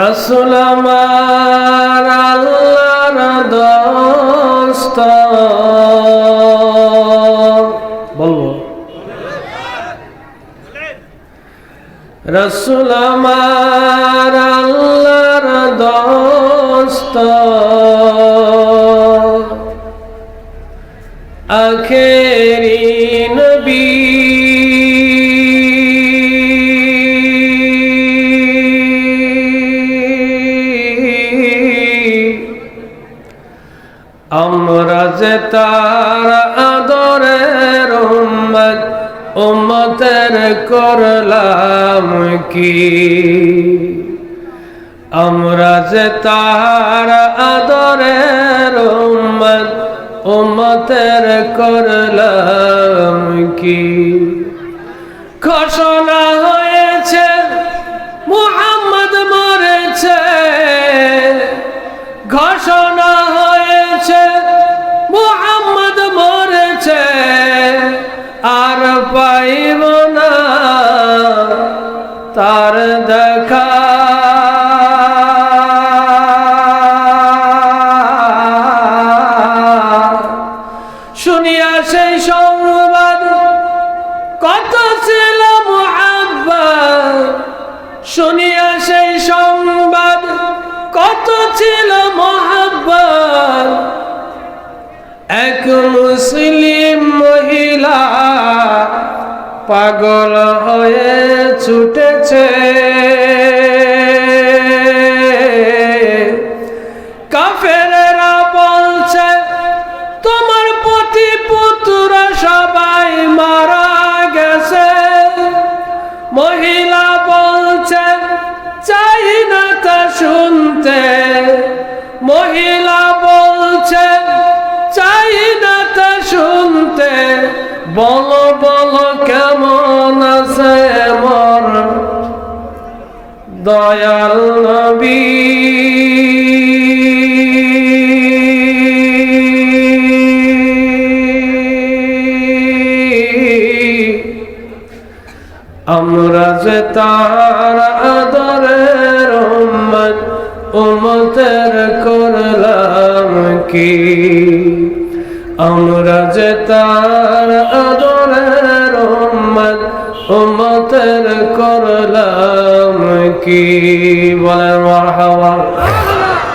রসুল আমার আল্লাহর দোস্ত। বলব? রসুল আমার আল্লাহর দোস্ত। আখেরি আমরা যে তার আদরের উম্মত, উম্মতের করলাম কি? আমরা যে তার আদরের উম্মত, উম্মতের করলাম কি? ঘোষণা হয়েছে, মুহাম্মদ মরেছে। ঘোষণা তার দেখা। শুনিয়া সেই সংবাদ, কত ছিল শুনিয়া সেই সংবাদ, কত ছিল মহাব্বত। এক মুসলিম পাগল হয়ে ছুটেছে। বলছে, তোমার সবাই মারা গেছে। মহিলা চাই শুনতে। মহিলা বলছে, চাই না তা শুনতে। বলো দয়াল নবী। আমরা যে তার আদরের উম্মত, উম্মতের করলাম কি? আমরা যে তার আদরের উম্মত, উম্মতের করলাম কি বলেন মারহাবা